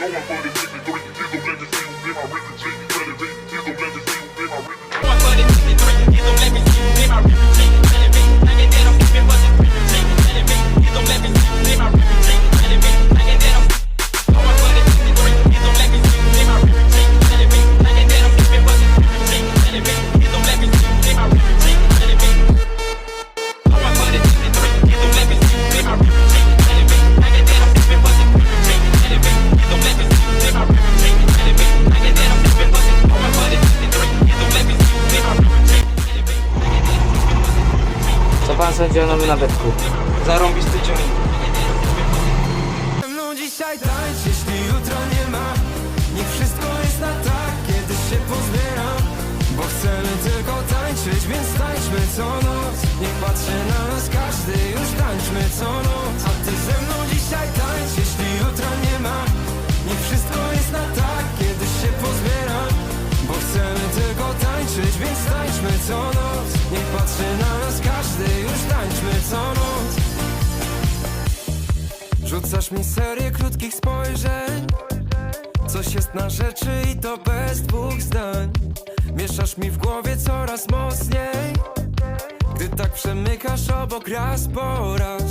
I my reason, G, better than legends. O nowym nabytku? Zarąbisty ciągnik. Ze mną dzisiaj tańcz, jeśli jutra nie ma. Niech wszystko jest na tak, kiedy się pozbieram Bo chcemy tylko tańczyć, więc tańczmy co noc. Niech patrzy na nas każdy, już tańczmy co noc. A ty ze mną dzisiaj tańcz, jeśli jutra nie ma. Niech wszystko jest na tak, kiedy się pozbieram Bo chcemy tylko tańczyć, więc tańczmy co noc co noc Rzucasz mi serię krótkich spojrzeń. Coś jest na rzeczy i to bez dwóch zdań. Mieszasz mi w głowie coraz mocniej. Gdy tak przemykasz obok raz po raz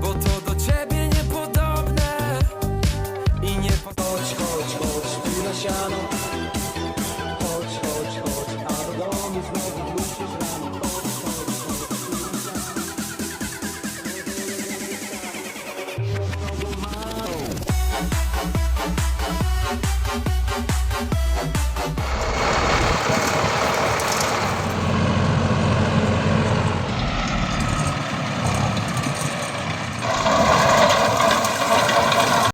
Bo to do ciebie niepodobne I nie. Chodź, chodź, chodź, na siano